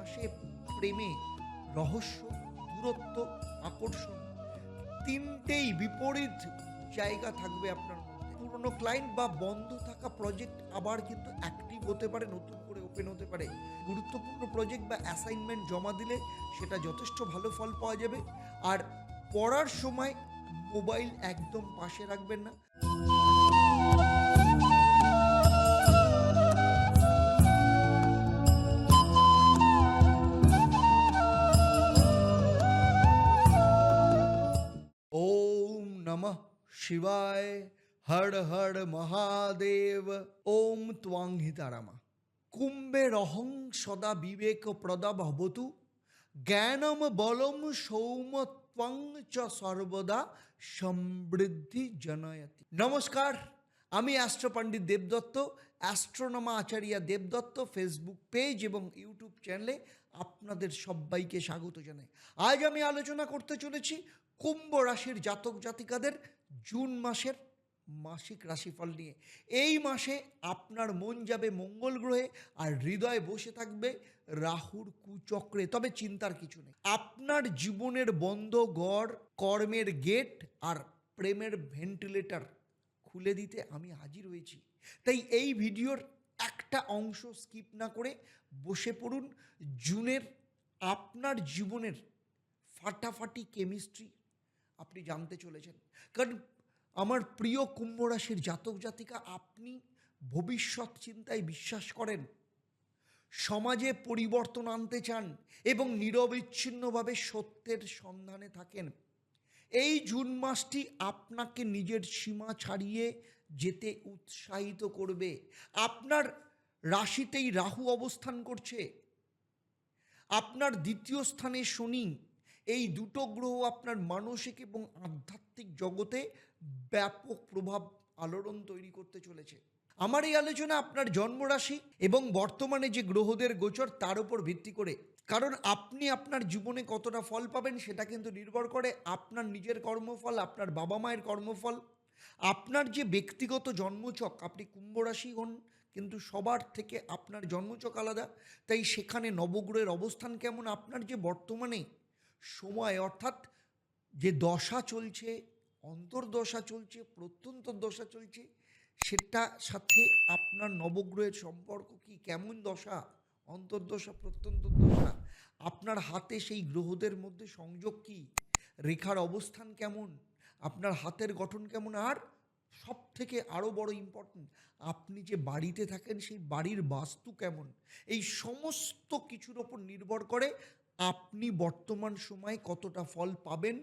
মাসে প্রেমে রহস্য, দূরত্ব, আকর্ষণ তিনটেই বিপরীত জায়গা থাকবে আপনার মধ্যে। পুরনো ক্লায়েন্ট বা বন্ধ থাকা প্রজেক্ট আবার কিন্তু অ্যাক্টিভ হতে পারে, নতুন করে ওপেন হতে পারে। গুরুত্বপূর্ণ প্রজেক্ট বা অ্যাসাইনমেন্ট জমা দিলে সেটা যথেষ্ট ভালো ফল পাওয়া যাবে। আর পড়ার সময় মোবাইল একদম পাশে রাখবেন না। শিবায় হর হর মহাদেব ওম ত্বাং হিতারামা কুম্ভের অহং সদা বিবেক প্রদা ভবতু জ্ঞানম বলম সৌম ত্বং চ সর্বদা সমৃদ্ধি জনয়তি নমস্কার আমি অ্যাস্ট্রো পণ্ডিত দেবদত্ত অ্যাস্ট্রোনমা আচার্য দেবদত্ত ফেসবুক পেজ এবং ইউটিউব চ্যানেলে আপনাদের সবাইকে স্বাগত জানাই। আজ আমি আলোচনা করতে চলেছি কুম্ভ রাশির জাতক জাতিকাদের জুন মাসের মাসিক রাশিফল নিয়ে। এই মাসে আপনার মন যাবে মঙ্গল গ্রহে আর হৃদয় বসে থাকবে রাহুর কুচক্রে। তবে চিন্তার কিছু নেই। আপনার জীবনের বন্ধ, গড়, কর্মের গেট আর প্রেমের ভেন্টিলেটর খুলে দিতে আমি হাজির হয়েছি। তাই এই ভিডিওর একটা অংশ স্কিপ না করে বসে পড়ুন জুনের, আপনার জীবনের ফাটাফাটি কেমিস্ট্রি আপনি জানতে চলেছেন। কারণ আমার প্রিয় কুম্ভ রাশির জাতক জাতিকা আপনি ভবিষ্যৎ চিন্তায় বিশ্বাস করেন, সমাজে পরিবর্তন আনতে চান এবং নিরবিচ্ছিন্নভাবে সত্যের সন্ধানে থাকেন। এই জুন মাসটি আপনাকে নিজের সীমা ছাড়িয়ে যেতে উৎসাহিত করবে। আপনার রাশিতেই রাহু অবস্থান করছে। আপনার দ্বিতীয় স্থানে শনি, এই দুটো গ্রহ আপনার মানসিক এবং আধ্যাত্মিক জগতে ব্যাপক প্রভাব আলোড়ন তৈরি করতে চলেছে। আমার এই আলোচনা আপনার জন্মরাশি এবং বর্তমানে যে গ্রহদের গোচর তার উপর ভিত্তি করে। কারণ আপনি আপনার জীবনে কতটা ফল পাবেন সেটা কিন্তু নির্ভর করে আপনার নিজের কর্মফল, আপনার বাবা মায়ের কর্মফল আপনার যে ব্যক্তিগত জন্মচক, আপনি কুম্ভ রাশি হন, কিন্তু সবার থেকে আপনার জন্মচক আলাদা। তাই সেখানে নবগ্রহের অবস্থান কেমন? আপনার যে বর্তমানে সময়, অর্থাৎ যে দশা চলছে, অন্তর্দশা চলছে প্রত্যন্তর দশা চলছে, সেটা সাথে আপনার নবগ্রহের সম্পর্ক কি? কেমন দশা? অন্তর্দশা প্রত্যন্ত দশা আপনার হাতে সেই গ্রহদের মধ্যে সংযোগ কি? রেখার অবস্থান কেমন? আপনার হাতের গঠন কেমন? আর সব থেকে আরও বড় ইম্পর্টেন্ট আপনি যে বাড়িতে থাকেন, সেই বাড়ির বাস্তু কেমন? এই সমস্ত কিছুর ওপর নির্ভর করে আপনি বর্তমান সময়ে কতটা ফল পাবেন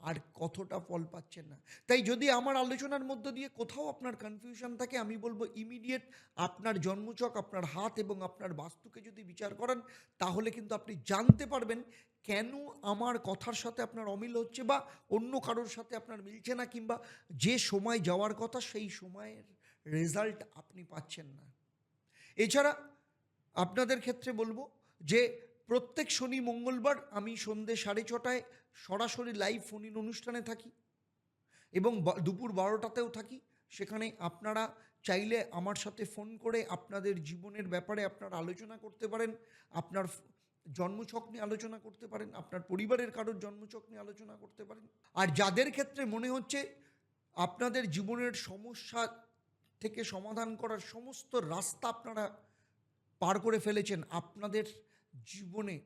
আর কতটা ফল পাচ্ছেন না। তাই যদি আমার আলোচনার মধ্য দিয়ে কোথাও আপনার কনফিউশন থাকে, আমি বলব ইমিডিয়েট আপনার জন্মচক, আপনার হাত এবং আপনার বাস্তুকে যদি বিচার করেন, তাহলে কিন্তু আপনি জানতে পারবেন কেন আমার কথার সাথে আপনার অমিল হচ্ছে বা অন্য কারোর সাথে আপনার মিলছে না কিংবা যে সময় যাওয়ার কথা সেই সময়ের রেজাল্ট আপনি পাচ্ছেন না? এছাড়া আপনাদের ক্ষেত্রে বলব যে প্রত্যেক শনি মঙ্গলবার আমি সন্ধে সাড়ে ছটায় সরাসরি লাইভ ফোন ইন অনুষ্ঠানে থাকি এবং দুপুর বারোটাতেও থাকি। সেখানে আপনারা চাইলে আমার সাথে ফোন করে আপনাদের জীবনের ব্যাপারে আপনারা আলোচনা করতে পারেন। আপনার জন্মছক নিয়ে আলোচনা করতে পারেন, আপনার পরিবারের কারোর জন্মছক নিয়ে আলোচনা করতে পারেন। আর যাদের ক্ষেত্রে মনে হচ্ছে আপনাদের জীবনের সমস্যা থেকে সমাধান করার সমস্ত রাস্তা আপনারা পার করে ফেলেছেন, আপনাদের জীবনে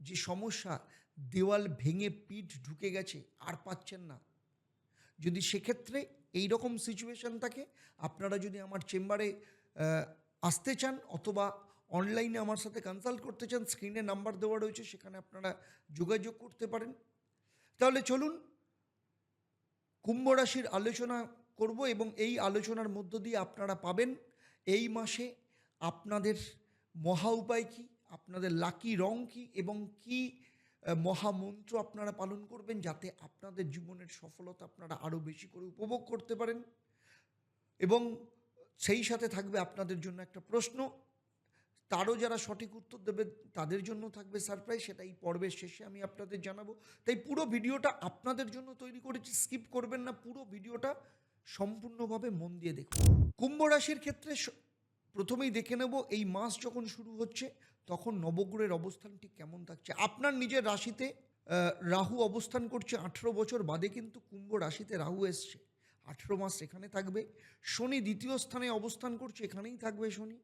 যে সমস্যা, দেওয়াল ভেঙে পিঠ ঢুকে গেছে, আর পাচ্ছেন না। যদি সেক্ষেত্রে এই রকম সিচুয়েশন থাকে, আপনারা যদি আমার চেম্বারে আসতে চান অথবা অনলাইনে আমার সাথে কনসাল্ট করতে চান স্ক্রিনে নাম্বার দেওয়া রয়েছে, সেখানে আপনারা যোগাযোগ করতে পারেন। তাহলে চলুন, কুম্ভ রাশির আলোচনা করব এবং এই আলোচনার মধ্য দিয়ে আপনারা পাবেন, এই মাসে আপনাদের মহা উপায় কী, আপনাদের লাকি রং কী এবং কি মহামন্ত্র আপনারা পালন করবেন যাতে আপনাদের জীবনের সফলতা আপনারা আরও বেশি করে উপভোগ করতে পারেন। এবং সেই সাথে থাকবে আপনাদের জন্য একটা প্রশ্ন তারও যারা সঠিক উত্তর দেবে, তাদের জন্য থাকবে সারপ্রাইজ সেটা এই পর্বের শেষে আমি আপনাদের জানাব। তাই পুরো ভিডিওটা আপনাদের জন্য তৈরি করেছি স্কিপ করবেন না, পুরো ভিডিওটা সম্পূর্ণভাবে মন দিয়ে দেখুন। কুম্ভ রাশির ক্ষেত্রে প্রথমেই দেখে নেব, এই মাস যখন শুরু হচ্ছে, তখন নবগ্রহের অবস্থান ঠিক কেমন থাকছে? আপনার নিজের রাশিতে রাহু অবস্থান করছে আঠেরো বছর বাদে, কিন্তু কুম্ভ রাশিতে রাহু এসছে। আঠেরো মাস এখানে থাকবে। শনি দ্বিতীয় স্থানে অবস্থান করছে, এখানেই থাকবে শনি।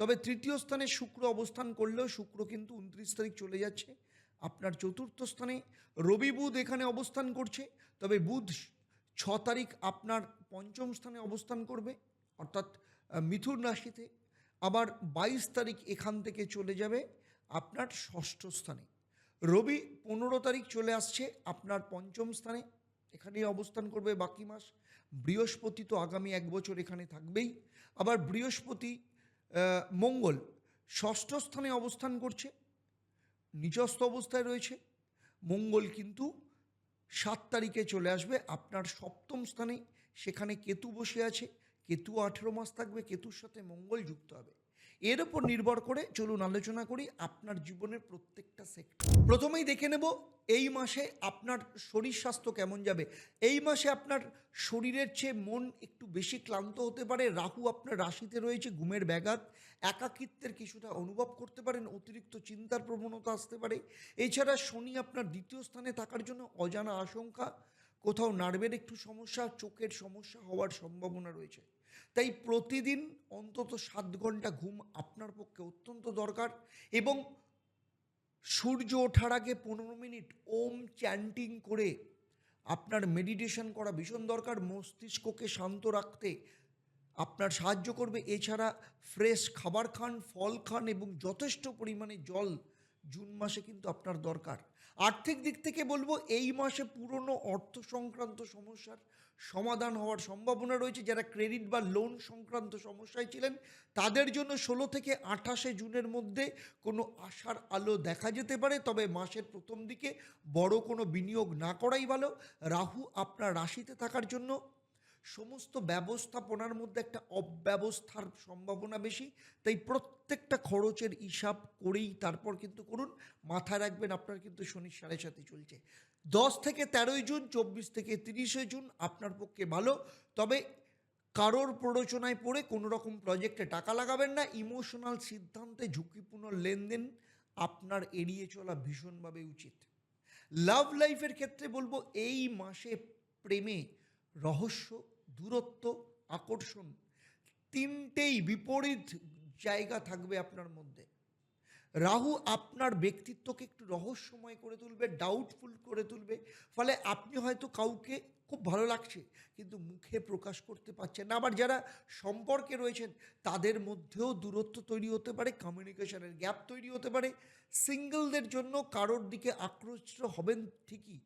তবে তৃতীয় স্থানে শুক্র অবস্থান করলেও শুক্র কিন্তু উনত্রিশ তারিখ চলে যাচ্ছে। আপনার চতুর্থ স্থানে রবি বুধ এখানে অবস্থান করছে, তবে বুধ ছ তারিখ আপনার পঞ্চম স্থানে অবস্থান করবে, অর্থাৎ মিথুন রাশিতে। আবার বাইশ তারিখ এখান থেকে চলে যাবে আপনার ষষ্ঠ স্থানে। রবি পনেরো তারিখ চলে আসছে আপনার পঞ্চম স্থানে, এখানেই অবস্থান করবে বাকি মাস। বৃহস্পতি তো আগামী এক বছর এখানে থাকবেই। আবার বৃহস্পতি মঙ্গল ষষ্ঠ স্থানে অবস্থান করছে নিজস্ব অবস্থায় রয়েছে। মঙ্গল কিন্তু সাত তারিখে চলে আসবে, আপনার সপ্তম স্থানে। সেখানে কেতু বসে আছে, কেতু আঠেরো মাস থাকবে, কেতুর সাথে মঙ্গল যুক্ত হবে। এর উপর নির্ভর করে চলুন আলোচনা করি আপনার জীবনের প্রত্যেকটা সেক্টর প্রথমেই দেখে নেব এই মাসে আপনার শরীর স্বাস্থ্য কেমন যাবে। এই মাসে আপনার শরীরের চেয়ে মন একটু বেশি ক্লান্ত হতে পারে। রাহু আপনার রাশিতে রয়েছে, ঘুমের ব্যাঘাত। একাকিত্বের কিছুটা অনুভব করতে পারেন, অতিরিক্ত চিন্তার প্রবণতা আসতে পারে। এছাড়া শনি আপনার দ্বিতীয় স্থানে থাকার জন্য অজানা আশঙ্কা। কোথাও নার্ভের একটু সমস্যা, চোখের সমস্যা হওয়ার সম্ভাবনা রয়েছে। তাই প্রতিদিন অন্তত সাত ঘণ্টা ঘুম আপনার পক্ষে অত্যন্ত দরকার এবং সূর্য ওঠার আগে পনেরো মিনিট ওম চ্যান্টিং করে আপনার মেডিটেশন করা ভীষণ দরকার। মস্তিষ্ককে শান্ত রাখতে আপনার সাহায্য করবে। এছাড়া ফ্রেশ খাবার খান, ফল খান এবং যথেষ্ট পরিমাণে জল জুন মাসে কিন্তু আপনার দরকার। আর্থিক দিক থেকে বলব, এই মাসে পুরনো অর্থ সংক্রান্ত সমস্যার সমাধান হওয়ার সম্ভাবনা রয়েছে। যারা ক্রেডিট বা লোন সংক্রান্ত সমস্যায় ছিলেন, তাদের জন্য ষোলো থেকে আঠাশে জুনের মধ্যে কোনো আশার আলো দেখা যেতে পারে। তবে মাসের প্রথম দিকে বড় কোনো বিনিয়োগ না করাই ভালো। রাহু আপনার রাশিতে থাকার জন্য সমস্ত ব্যবস্থাপনার মধ্যে একটা অব্যবস্থার সম্ভাবনা বেশি। তাই প্রত্যেকটা খরচের হিসাব করেই তারপর কিন্তু করুন। মাথায় রাখবেন, আপনার কিন্তু শনির সাড়ে সাথে চলছে। দশ থেকে তেরোই জুন, চব্বিশ থেকে তিরিশে জুন আপনার পক্ষে ভালো। তবে কারোর প্ররোচনায় পড়ে কোনো রকম প্রজেক্টে টাকা লাগাবেন না। ইমোশনাল সিদ্ধান্তে ঝুঁকিপূর্ণ লেনদেন আপনার এড়িয়ে চলা ভীষণভাবে উচিত। লাভ লাইফের ক্ষেত্রে বলব, এই মাসে প্রেমে রহস্য, দূরত্ব, আকর্ষণ তিনটেই বিপরীত জায়গা থাকবে আপনার মধ্যে। রাহু আপনার ব্যক্তিত্বকে একটু রহস্যময় করে তুলবে ডাউটফুল করে তুলবে। ফলে আপনি হয়তো কাউকে খুব ভালো লাগছে, কিন্তু মুখে প্রকাশ করতে পারছেন না। আবার যারা সম্পর্কে রয়েছেন, তাদের মধ্যেও দূরত্ব তৈরি হতে পারে কমিউনিকেশনের গ্যাপ তৈরি হতে পারে। সিঙ্গেলদের জন্য কারোর দিকে আক্রোশ হবেন ঠিকই,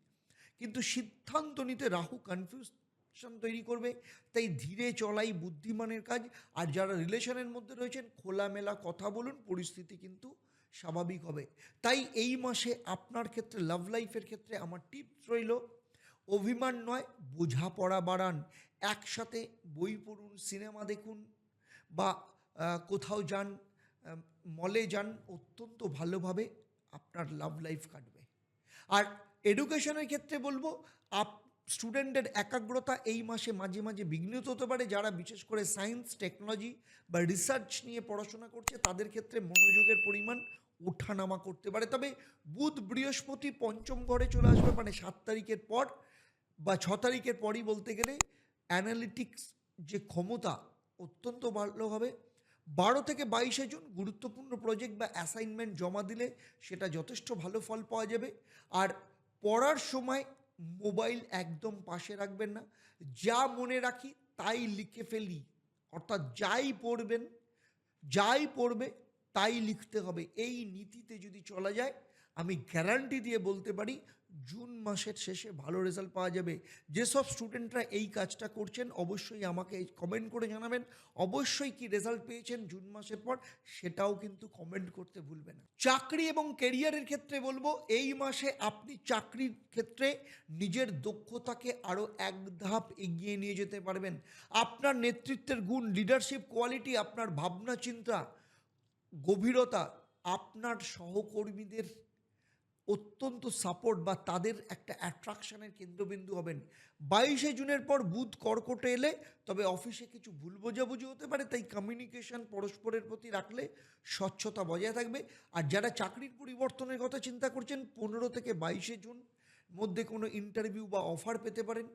কিন্তু সিদ্ধান্ত নিতে রাহু কনফিউশন তৈরি করবে। তাই ধীরে চলাই বুদ্ধিমানের কাজ। আর যারা রিলেশনের মধ্যে রয়েছেন, খোলামেলা কথা বলুন, পরিস্থিতি কিন্তু স্বাভাবিক হবে। তাই এই মাসে আপনার ক্ষেত্রে লাভ লাইফের ক্ষেত্রে আমার টিপস রইল, অভিমান নয়, বোঝাপড়া বাড়ান। একসাথে বই পড়ুন সিনেমা দেখুন বা কোথাও যান মলে যান, অত্যন্ত ভালোভাবে আপনার লাভ লাইফ কাটবে। আর এডুকেশনের ক্ষেত্রে বলব, আপ স্টুডেন্টের একাগ্রতা এই মাসে মাঝে মাঝে বিঘ্নিত হতে পারে যারা বিশেষ করে সায়েন্স, টেকনোলজি বা রিসার্চ নিয়ে পড়াশোনা করছে, তাদের ক্ষেত্রে মনোযোগের পরিমাণ ওঠানামা করতে পারে। তবে বুধ বৃহস্পতি পঞ্চম ঘরে চলে আসবে মানে সাত তারিখের পর বা ছ তারিখের পরই বলতে গেলে অ্যানালিটিক্স যে ক্ষমতা অত্যন্ত ভালো হবে। বারো থেকে বাইশে জুন গুরুত্বপূর্ণ প্রজেক্ট বা অ্যাসাইনমেন্ট জমা দিলে সেটা যথেষ্ট ভালো ফল পাওয়া যাবে। আর পড়ার সময় মোবাইল একদম পাশে রাখবেন না। যা মনে রাখি তাই লিখে ফেলি। অর্থাৎ যাই পড়বেন, যাই পড়বে তাই লিখতে হবে। এই নীতিতে যদি চলা যায় আমি গ্যারান্টি দিয়ে বলতে পারি জুন মাসের শেষে ভালো রেজাল্ট পাওয়া যাবে। যেসব স্টুডেন্টরা এই কাজটা করছেন, অবশ্যই আমাকে কমেন্ট করে জানাবেন। অবশ্যই কি রেজাল্ট পেয়েছেন জুন মাসের পর, সেটাও কিন্তু কমেন্ট করতে ভুলবেন না। চাকরি এবং কেরিয়ারের ক্ষেত্রে বলব, এই মাসে আপনি চাকরির ক্ষেত্রে নিজের দক্ষতাকে আরও এক ধাপ এগিয়ে নিয়ে যেতে পারবেন। আপনার নেতৃত্বের গুণ লিডারশিপ কোয়ালিটি আপনার ভাবনা চিন্তা গভীরতা, আপনার সহকর্মীদের অত্যন্ত সাপোর্ট বা তাদের একটা অ্যাট্রাকশনের কেন্দ্রবিন্দু হবেন। বাইশে জুনের পর বুধ কর্কটে এলে, তবে অফিসে কিছু ভুল বোঝাবুঝি হতে পারে, তাই কমিউনিকেশন পরস্পরের প্রতি রাখলে স্বচ্ছতা বজায় থাকবে। আর যারা চাকরির পরিবর্তনের কথা চিন্তা করছেন, পনেরো থেকে বাইশে জুন মধ্যে কোনো ইন্টারভিউ বা অফার পেতে পারেন।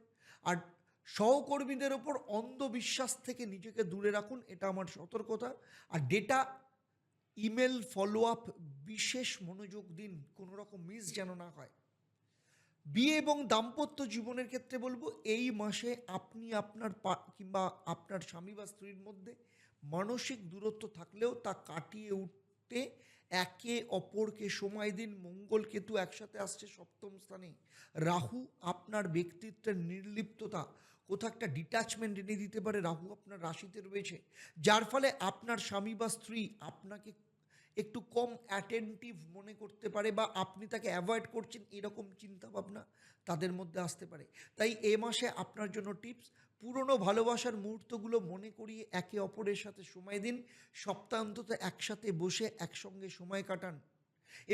আর সহকর্মীদের ওপর অন্ধবিশ্বাস থেকে নিজেকে দূরে রাখুন, এটা আমার সতর্কতা। আর ডেটা ইমেল ফলো আপ বিশেষ মনোযোগ দিন, কোনো রকম মিস যেন না হয়। বিয়ে এবং দাম্পত্য জীবনের ক্ষেত্রে বলব, এই মাসে আপনি আপনার কিংবা আপনার স্বামী বা স্ত্রীর মধ্যে মানসিক দূরত্ব থাকলেও তা কাটিয়ে উঠতে একে অপরকে সময় দিন। মঙ্গল কেতু একসাথে আসছে সপ্তম স্থানে। রাহু আপনার ব্যক্তিত্বের নির্লিপ্ততা, কোথাও একটা ডিট্যাচমেন্ট এনে দিতে পারে। রাহু আপনার রাশিতে রয়েছে, যার ফলে আপনার স্বামী বা স্ত্রী আপনাকে একটু কম অ্যাটেন্টিভ মনে করতে পারে বা আপনি তাকে অ্যাভয়েড করছেন এরকম চিন্তাভাবনা তাদের মধ্যে আসতে পারে। তাই এ মাসে আপনার জন্য টিপস পুরনো ভালোবাসার মুহূর্তগুলো মনে করিয়ে একে অপরের সাথে সময় দিন। সপ্তাহান্তত একসাথে বসে একসঙ্গে সময় কাটান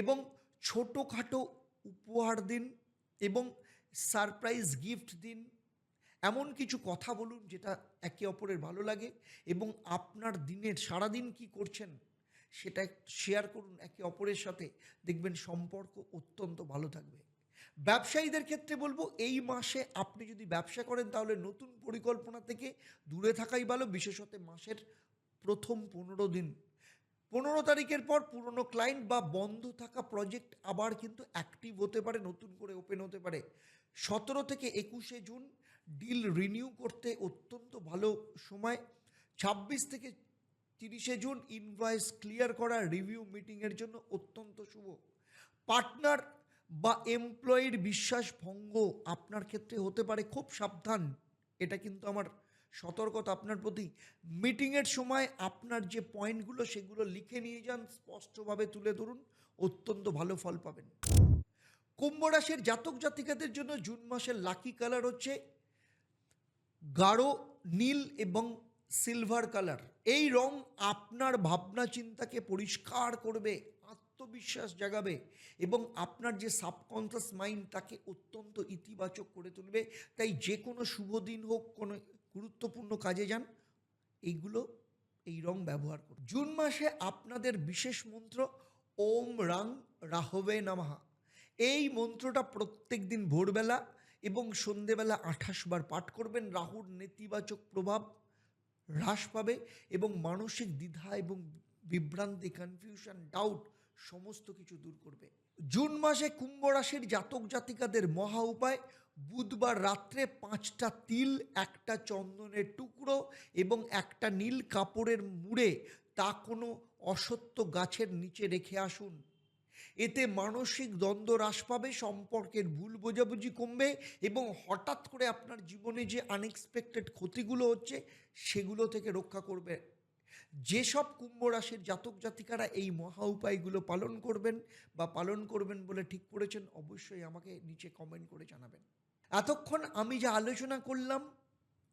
এবং ছোটোখাটো উপহার দিন এবং সারপ্রাইজ গিফট দিন। এমন কিছু কথা বলুন যেটা একে অপরের ভালো লাগে এবং আপনার দিনের সারাদিন কি করছেন সেটা শেয়ার করুন, একে অপরের সাথে। দেখবেন সম্পর্ক অত্যন্ত ভালো থাকবে। ব্যবসায়ীদের ক্ষেত্রে বলব, এই মাসে আপনি যদি ব্যবসা করেন, তাহলে নতুন পরিকল্পনা থেকে দূরে থাকাই ভালো। বিশেষত মাসের প্রথম পনেরো দিন। পনেরো তারিখের পর পুরনো ক্লায়েন্ট বা বন্ধ থাকা প্রজেক্ট আবার কিন্তু অ্যাক্টিভ হতে পারে, নতুন করে ওপেন হতে পারে। সতেরো থেকে একুশে জুন ডিল রিনিউ করতে অত্যন্ত ভালো সময়। ছাব্বিশ থেকে তিরিশে জুন ইনভয়েস ক্লিয়ার করা রিভিউ মিটিংয়ের জন্য অত্যন্ত শুভ। পার্টনার বা এমপ্লয়ির বিশ্বাস ভঙ্গ আপনার ক্ষেত্রে হতে পারে, খুব সাবধান। এটা কিন্তু আমার সতর্কতা আপনার প্রতি। মিটিংয়ের সময় আপনার যে পয়েন্টগুলো সেগুলো লিখে নিয়ে যান, স্পষ্টভাবে তুলে ধরুন, অত্যন্ত ভালো ফল পাবেন। কুম্ভ রাশির জাতক জাতিকাদের জন্য জুন মাসের লাকি কালার হচ্ছে গাঢ়, নীল এবং সিলভার কালার এই রং আপনার ভাবনা চিন্তাকে পরিষ্কার করবে, আত্মবিশ্বাস জাগাবে এবং আপনার যে সাবকনসিয়াস মাইন্ড তাকে অত্যন্ত ইতিবাচক করে তুলবে। তাই যে কোনো শুভ দিন হোক, কোনো গুরুত্বপূর্ণ কাজে যান, এইগুলো, এই রং ব্যবহার করুন। জুন মাসে আপনাদের বিশেষ মন্ত্র, ওম রাং রাহবে নামাহা এই মন্ত্রটা প্রত্যেক দিন ভোরবেলা এবং সন্ধেবেলা আঠাশ বার পাঠ করবেন। রাহুর নেতিবাচক প্রভাব হ্রাস পাবে এবং মানসিক দ্বিধা এবং বিভ্রান্তি কনফিউশন ডাউট সমস্ত কিছু দূর করবে। জুন মাসে কুম্ভ রাশির জাতক জাতিকাদের মহা উপায়, বুধবার রাত্রে পাঁচটা তিল, একটা চন্দনের টুকরো এবং একটা নীল কাপড়ের মুড়ে তা কোনো অসত্য গাছের নিচে রেখে আসুন। এতে মানসিক দ্বন্দ্ব হ্রাস পাবে, সম্পর্কের ভুল বোঝাবুঝি কমবে এবং হঠাৎ করে আপনার জীবনে যে আনএক্সপেক্টেড ক্ষতিগুলো হচ্ছে, সেগুলো থেকে রক্ষা করবে। যেসব কুম্ভ রাশির জাতক জাতিকারা এই মহা উপায়গুলো পালন করবেন বা পালন করবেন বলে ঠিক করেছেন, অবশ্যই আমাকে নিচে কমেন্ট করে জানাবেন। এতক্ষণ আমি যা আলোচনা করলাম,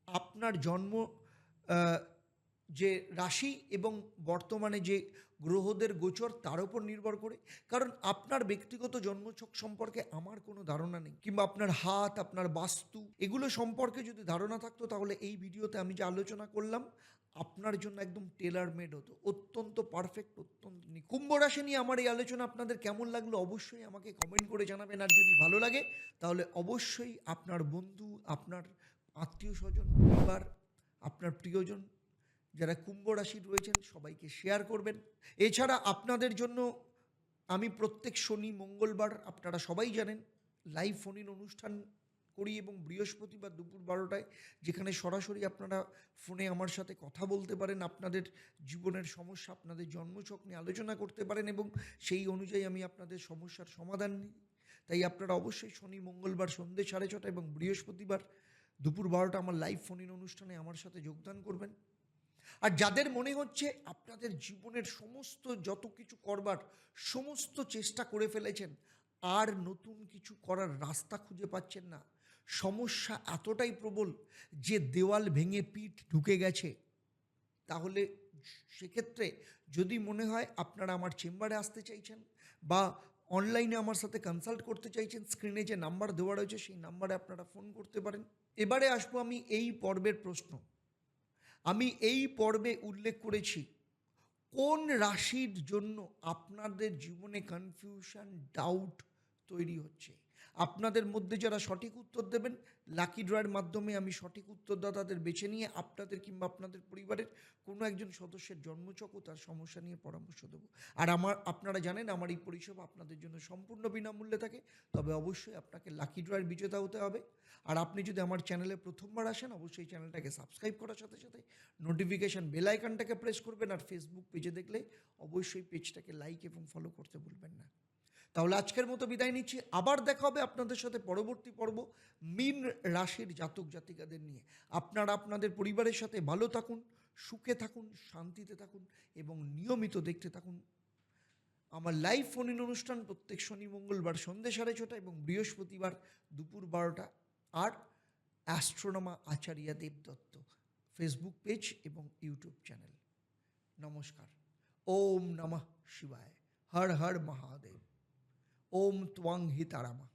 আপনার জন্ম যে রাশি এবং বর্তমানে যে গ্রহদের গোচর তার উপর নির্ভর করে। কারণ আপনার ব্যক্তিগত জন্মছক সম্পর্কে আমার কোনো ধারণা নেই। কিংবা আপনার হাত, আপনার বাস্তু, এগুলো সম্পর্কে যদি ধারণা থাকতো তাহলে এই ভিডিওতে আমি যে আলোচনা করলাম, আপনার জন্য একদম টেলার মেড হতো। অত্যন্ত পারফেক্ট অত্যন্ত কুম্ভ রাশি নিয়ে আমার এই আলোচনা আপনাদের কেমন লাগল অবশ্যই আমাকে কমেন্ট করে জানাবেন। আর যদি ভালো লাগে, তাহলে অবশ্যই আপনার বন্ধু, আপনার আত্মীয় স্বজন পরিবার, আপনার প্রিয়জন যারা কুম্ভ রাশির রয়েছেন, সবাইকে শেয়ার করবেন। এছাড়া আপনাদের জন্য আমি প্রত্যেক শনি, মঙ্গলবার আপনারা সবাই জানেন লাইভ ফোনিন অনুষ্ঠান করি এবং বৃহস্পতিবার দুপুর বারোটায়, যেখানে সরাসরি আপনারা ফোনে আমার সাথে কথা বলতে পারেন, আপনাদের জীবনের সমস্যা, আপনাদের জন্মছক নিয়ে আলোচনা করতে পারেন এবং সেই অনুযায়ী আমি আপনাদের সমস্যার সমাধান নিই। তাই আপনারা অবশ্যই শনি, মঙ্গলবার সন্ধ্যে সাড়ে ছটা এবং বৃহস্পতিবার দুপুর বারোটা আমার লাইভ ফোনিন অনুষ্ঠানে আমার সাথে যোগদান করবেন। আর যাদের মনে হচ্ছে আপনাদের জীবনের সমস্ত যত কিছু করবার, সমস্ত চেষ্টা করে ফেলেছেন, আর নতুন কিছু করার রাস্তা খুঁজে পাচ্ছেন না। সমস্যা এতটাই প্রবল যে দেওয়াল ভেঙে পিঠ ঢুকে গেছে। তাহলে সেক্ষেত্রে যদি মনে হয় আপনারা আমার চেম্বারে আসতে চাইছেন বা অনলাইনে আমার সাথে কনসাল্ট করতে চাইছেন স্ক্রিনে যে নাম্বার দেওয়া রয়েছে সেই নাম্বারে আপনারা ফোন করতে পারেন। এবারে আসব আমি এই পর্বের প্রশ্ন। আমি এই পর্বে উল্লেখ করেছি কোন রাশির জন্য আপনাদের জীবনে কনফিউশন ডাউট তৈরি হচ্ছে? আপনাদের মধ্যে যারা সঠিক উত্তর দেবেন লাকি ড্রয়ের মাধ্যমে আমি সঠিক উত্তরদাতাদের বেছে নিয়ে আপনাদের কিংবা আপনাদের পরিবারের কোনো একজন সদস্যের জন্মচক ও তার সমস্যা নিয়ে পরামর্শ দেবো। আর আমার, আপনারা জানেন আমার এই পরিষেবা আপনাদের জন্য সম্পূর্ণ বিনামূল্যে থাকে, তবে অবশ্যই আপনাকে লাকি ড্রয়ের বিজেতা হতে হবে। আর আপনি যদি আমার চ্যানেলে প্রথমবার আসেন, অবশ্যই চ্যানেলটাকে সাবস্ক্রাইব করার সাথে সাথে নোটিফিকেশান বেল আইকনটাকে প্রেস করবেন, আর ফেসবুক পেজে দেখলে অবশ্যই পেজটাকে লাইক এবং ফলো করতে ভুলবেন না। তাহলে আজকের মতো বিদায় নিচ্ছি। আবার দেখা হবে আপনাদের সাথে পরবর্তী পর্ব মিন রাশির জাতক জাতিকাদের নিয়ে। আপনারা আপনাদের পরিবারের সাথে ভালো থাকুন, সুখে থাকুন, শান্তিতে থাকুন এবং নিয়মিত দেখতে থাকুন। আমার লাইভ ফোন ইন অনুষ্ঠান প্রত্যেক শনি, মঙ্গলবার সন্ধ্যে সাড়ে ছটা এবং বৃহস্পতিবার দুপুর বারোটা। আর অ্যাস্ট্রোনমা আচার্যা দেবদত্ত ফেসবুক পেজ এবং ইউটিউব চ্যানেল নমস্কার। ওম নমঃ শিবায়। হর হর মহাদেব। ওম ত্বং হিতারামা